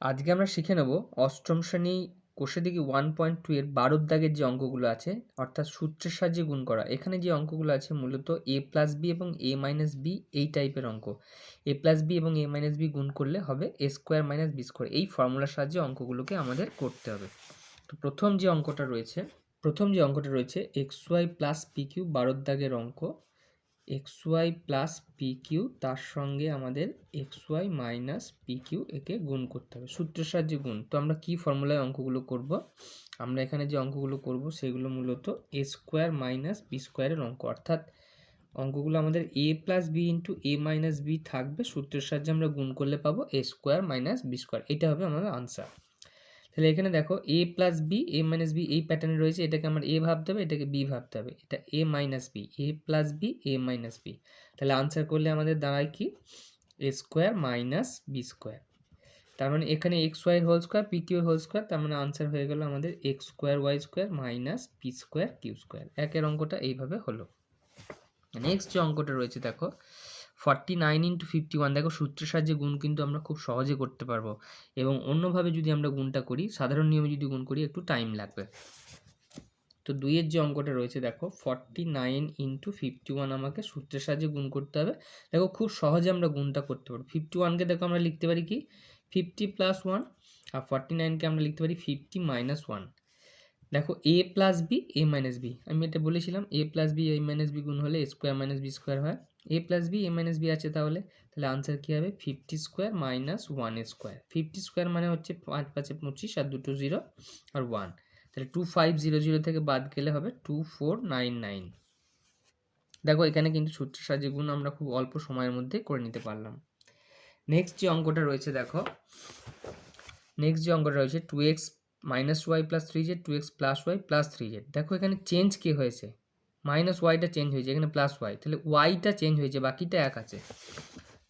আজকে আমরা শিখে নেব অষ্টম শ্রেণি কোষে দিকে ওয়ান পয়েন্ট টু এর বারোর দাগের যে অঙ্কগুলো আছে, অর্থাৎ সূত্রের সাহায্যে গুণ করা। এখানে যে অঙ্কগুলো আছে মূলত এ প্লাস বি এবং এ মাইনাস বি এই টাইপের অঙ্ক। এ প্লাস বি এবং এ মাইনাস বি গুণ করলে হবে A square minus B square এই ফর্মুলার সাহায্যে অঙ্কগুলোকে আমাদের করতে হবে। তো প্রথম যে অঙ্কটা রয়েছে, প্রথম যে অঙ্কটা রয়েছে X Y plus P Q বারোর দাগের অঙ্ক। X Y plus P Q তার সঙ্গে আমাদের X Y minus P Q একে গুণ করতে হবে। সূত্রের সাহায্যে গুণ। তো আমরা কি ফর্মুলায় অঙ্কগুলো করব? আমরা এখানে যে অঙ্কগুলো করব সেগুলো মূলত এ স্কোয়ার মাইনাস বি স্কোয়ারের অঙ্ক। অর্থাৎ অঙ্কগুলো আমাদের A plus B into A minus B থাকবে। সূত্রের সাহায্যে আমরা গুণ করলে পাবো A square minus B square. এটা হবে আমাদের আনসার। তাহলে এখানে দেখো A plus B A minus B এই প্যাটার্নে রয়েছে, এটাকে আমার এ ভাবতে হবে, এটাকে বি ভাবতে হবে। এটা A minus B A plus B A minus B তাহলে আনসার করলে আমাদের দাঁড়ায় কি? A square minus B square তার মানে এখানে X Y whole square P Q whole square তার মানে আনসার হয়ে গেল আমাদের X square Y square minus P square Q square একের অঙ্কটা এইভাবে হলো। নেক্সট যে অঙ্কটা রয়েছে দেখো forty nine into fifty one দেখো সূত্রের সাহায্যে গুণ কিন্তু আমরা খুব সহজে করতে পারব। এবং অন্যভাবে যদি আমরা গুণটা করি, সাধারণ নিয়মে যদি গুণ করি, একটু টাইম লাগবে। তো দুইয়ের যে অঙ্কটা রয়েছে, দেখো forty nine into fifty one আমাকে সূত্রের সাহায্যে গুণ করতে হবে। দেখো খুব সহজে আমরা গুণটা করতে পারব। ফিফটি ওয়ানকে দেখো আমরা লিখতে পারি কি? ফিফটি প্লাস ওয়ান আর ফর্টি নাইনকে আমরা লিখতে পারি ফিফটি মাইনাস ওয়ান দেখো A plus B A minus B আমি এটা বলেছিলাম A plus B A minus B গুণ হলে স্কোয়ার মাইনাস বি স্কোয়ার হয়। A plus B A minus B আছে তাহলে? তাহলে আনসার কী হবে? Fifty square minus one square fifty square মানে হচ্ছে পাঁচ, পাঁচে পঁচিশ আর দুটো জিরো আর ওয়ান তাহলে টু ফাইভ জিরো জিরো থেকে বাদ গেলে হবে টু ফোর নাইন নাইন দেখো, এখানে কিন্তু সূত্রের সাহায্যে গুণ আমরা খুব অল্প সময়ের মধ্যে করে নিতে পারলাম। নেক্সট যে অঙ্কটা রয়েছে, দেখো। নেক্সট যে অঙ্কটা রয়েছে two X minus Y plus three Z two X plus Y plus three Z দেখো, এখানে চেঞ্জ কে হয়েছে? মাইনাস ওয়াইটা চেঞ্জ হয়েছে, এখানে প্লাস ওয়াই তাহলে ওয়াইটা চেঞ্জ হয়েছে, বাকিটা এক আছে।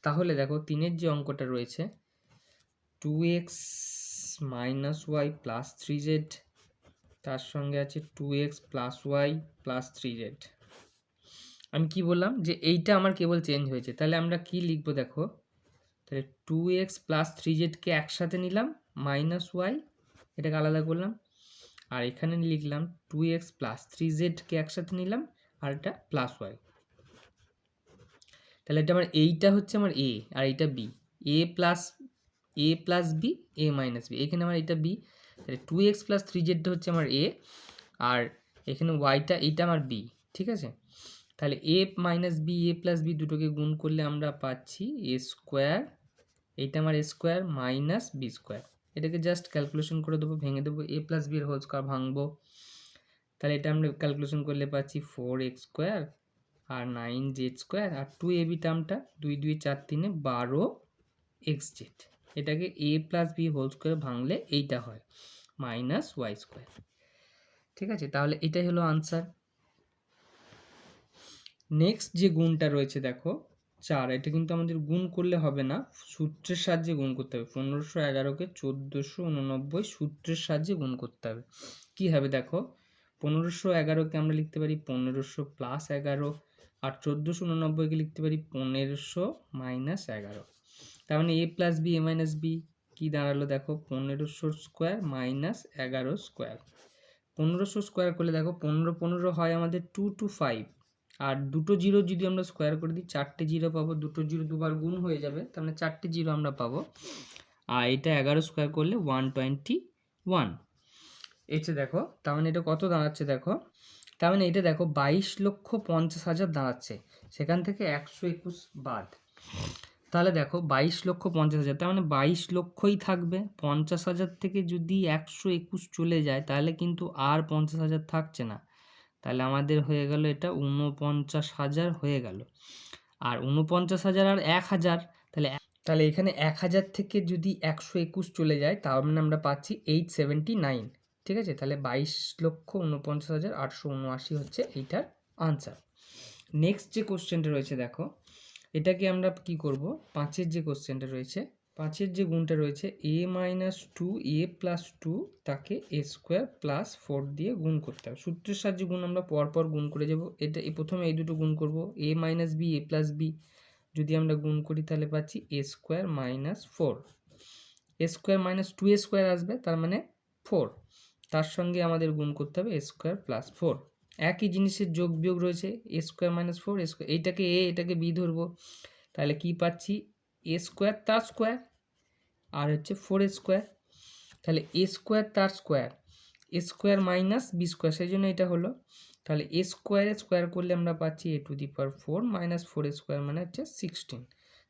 তাহলে দেখো তিনের যে অঙ্কটা রয়েছে two X minus Y plus three Z তার সঙ্গে আছে two X plus Y plus three Z আমি কি বললাম? যে এইটা আমার কেবল চেঞ্জ হয়েছে, তাহলে আমরা কি লিখব দেখো? তাহলে টু এক্স প্লাস থ্রি জেডকে একসাথে নিলাম মাইনাস ওয়াই এটাকে আলাদা করলাম আর এখানে লিখলাম টু এক্স প্লাস থ্রি জেডকে একসাথে নিলাম, আর এটা প্লাস ওয়াই তাহলে এটা আমার এইটা হচ্ছে আমার এ আর এইটা B A plus A plus B A minus B এখানে আমার এটা বি তাহলে টু এক্স প্লাস থ্রি জেডটা হচ্ছে আমার এ আর এখানে ওয়াইটা এইটা আমার বি ঠিক আছে? তাহলে A minus B A plus B দুটোকে গুণ করলে আমরা পাচ্ছি এ স্কোয়ার এইটা আমার A square minus B square এটাকে জাস্ট ক্যালকুলেশন করে দেবো, ভেঙে দেবো এ প্লাস বির হোল স্কোয়ার ভাঙবো। তাহলে এটা আমরা ক্যালকুলেশন করলে পাচ্ছি ফোর এক্স স্কোয়ার আর নাইন জেড স্কোয়ার আর টু এ বি টার্মটা দুই দুই চার তিনে বারো এক্স জেড এটাকে A plus B whole square ভাঙলে এইটা হয় মাইনাস ওয়াই স্কোয়ার ঠিক আছে? তাহলে এটাই হলো আনসার নেক্সট যে গুণটা রয়েছে, দেখো চার এটা কিন্তু আমাদের গুণ করলে হবে না। সূত্রের সাহায্যে গুণ করতে হবে। পনেরোশো এগারোকে চোদ্দোশো উননব্বই সূত্রের সাহায্যে গুণ করতে হবে। কী হবে দেখো? পনেরোশো এগারোকে আমরা লিখতে পারি পনেরোশো প্লাস এগারো আর চোদ্দোশো উননব্বইকে লিখতে পারি পনেরোশো মাইনাস এগারো। তার মানে A plus B A minus B কী দাঁড়াল দেখো? পনেরোশো স্কোয়ার মাইনাস এগারো স্কোয়ার পনেরোশো স্কোয়ার করলে দেখো, পনেরো পনেরো হয় আমাদের টু টু ফাইভ আর দুটো জিরো যদি আমরা স্কোয়ার করে দিই, চারটে জিরো পাবো, দুটো জিরো দুবার গুণ হয়ে যাবে তার মানে চারটে জিরো আমরা পাবো। আর এটা এগারো স্কোয়ার করলে ওয়ান টোয়েন্টি ওয়ান এসে দেখো, তার মানে এটা কত দাঁড়াচ্ছে দেখো? তার মানে এটা দেখো, বাইশ লক্ষ পঞ্চাশ হাজার দাঁড়াচ্ছে, সেখান থেকে একশো একুশ বাদ। তাহলে দেখো, বাইশ লক্ষ পঞ্চাশ হাজার, তার মানে বাইশ লক্ষই থাকবে। পঞ্চাশ হাজার থেকে যদি একশো একুশ চলে যায়, তাহলে কিন্তু আর পঞ্চাশ হাজার থাকছে না। তাহলে আমাদের হয়ে গেল এটা ঊনপঞ্চাশ হাজার হয়ে গেল। আর ঊনপঞ্চাশ হাজার আর এক হাজার, তাহলে তাহলে এখানে এক হাজার থেকে যদি একশো একুশ চলে যায় তার মানে আমরা পাচ্ছি এইট সেভেন্টি নাইন ঠিক আছে? তাহলে বাইশ লক্ষ উনপঞ্চাশ হাজার আটশো উনআশি হচ্ছে এইটার আনসার নেক্সট যে কোশ্চেনটা রয়েছে, দেখো, এটাকে আমরা কি করব? পাঁচের যে কোশ্চেনটা রয়েছে পাঁচের যে গুণটা রয়েছে A minus two A plus two তাকে এ স্কোয়ার প্লাস ফোর দিয়ে গুণ করতে হবে। সূত্রের সাহায্যে গুণ আমরা পরপর গুণ করে যাব। এটা প্রথমে এই দুটো গুণ করব। A minus B A plus B যদি আমরা গুণ করি তাহলে পাচ্ছি A square minus four A square minus two A square আসবে, তার মানে ফোর তার সঙ্গে আমাদের গুণ করতে হবে এ স্কোয়ার প্লাস ফোর একই জিনিসের যোগ বিয়োগ রয়েছে A square minus four A square এইটাকে এ এটাকে বি ধরবো। তাহলে কি পাচ্ছি? এ স্কোয়ার তার স্কোয়ার আর হচ্ছে ফোর স্কোয়ার তাহলে এ স্কোয়ার তার square A square minus B square সেই জন্য এটা হলো। তাহলে এ স্কোয়ারে স্কোয়ার করলে আমরা পাচ্ছি A to the power four minus four square মানে হচ্ছে সিক্সটিন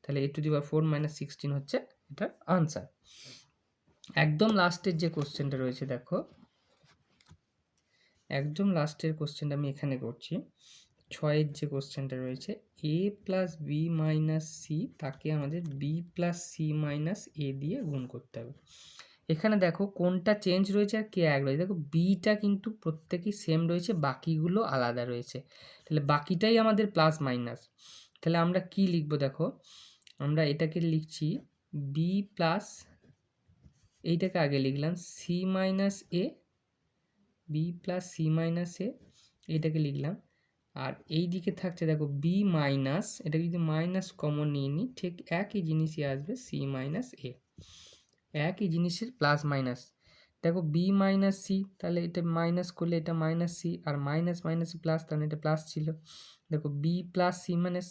তাহলে A to the power four minus sixteen হচ্ছে এটার আনসার একদম লাস্টের যে কোশ্চেনটা রয়েছে, দেখো। একদম লাস্টের কোশ্চেনটা আমি এখানে করছি। ছয়ের যে কোশ্চেনটা রয়েছে A plus B minus C তাকে আমাদের B plus C minus A দিয়ে গুণ করতে হবে। এখানে দেখো কোনটা চেঞ্জ রয়েছে আর কে এক রয়েছে। দেখো বিটা কিন্তু প্রত্যেকেই সেম রয়েছে, বাকিগুলো আলাদা রয়েছে। তাহলে বাকিটাই আমাদের প্লাস মাইনাস তাহলে আমরা কি লিখব দেখো? আমরা এটাকে লিখছি বি প্লাস এইটাকে আগে লিখলাম C minus A B plus C minus A এইটাকে লিখলাম আর এই দিকে থাকছে দেখো বি মাইনাস এটা যদি মাইনাস কমন নিয়ে নিই, ঠিক একই জিনিসই আসবে সি মাইনাস এ একই জিনিসের প্লাস মাইনাস দেখো বি মাইনাস সি তাহলে এটা মাইনাস করলে এটা মাইনাস সি আর মাইনাস মাইনাস প্লাস তাহলে এটা প্লাস ছিল। দেখো বি প্লাস সি মাইনাস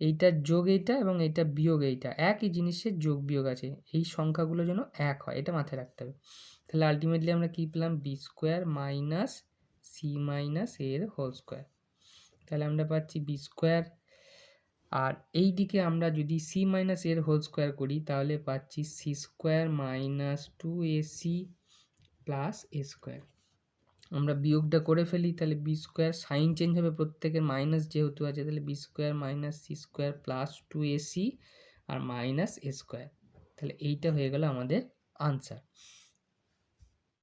এইটার যোগ এইটা এবং এইটা বিয়োগ এইটা, একই জিনিসের যোগ বিয়োগ আছে। এই সংখ্যাগুলো যেন এক হয়, এটা মাথায় রাখতে হবে। তাহলে আলটিমেটলি আমরা কী পেলাম? B square minus C minus এর হোল স্কোয়ার তাহলে আমরা পাচ্ছি বি স্কোয়ার আর এই দিকে আমরা যদি সি মাইনাস এর হোল স্কোয়ার করি, তাহলে পাচ্ছি C square minus two A C plus A square আমরা বিয়োগটা করে ফেলি, তাহলে বি স্কোয়ার সাইন চেঞ্জ হবে প্রত্যেকের মাইনাস যেহেতু আছে, তাহলে B square minus C square plus two A C R minus A square তাহলে এইটা হয়ে গেল আমাদের আনসার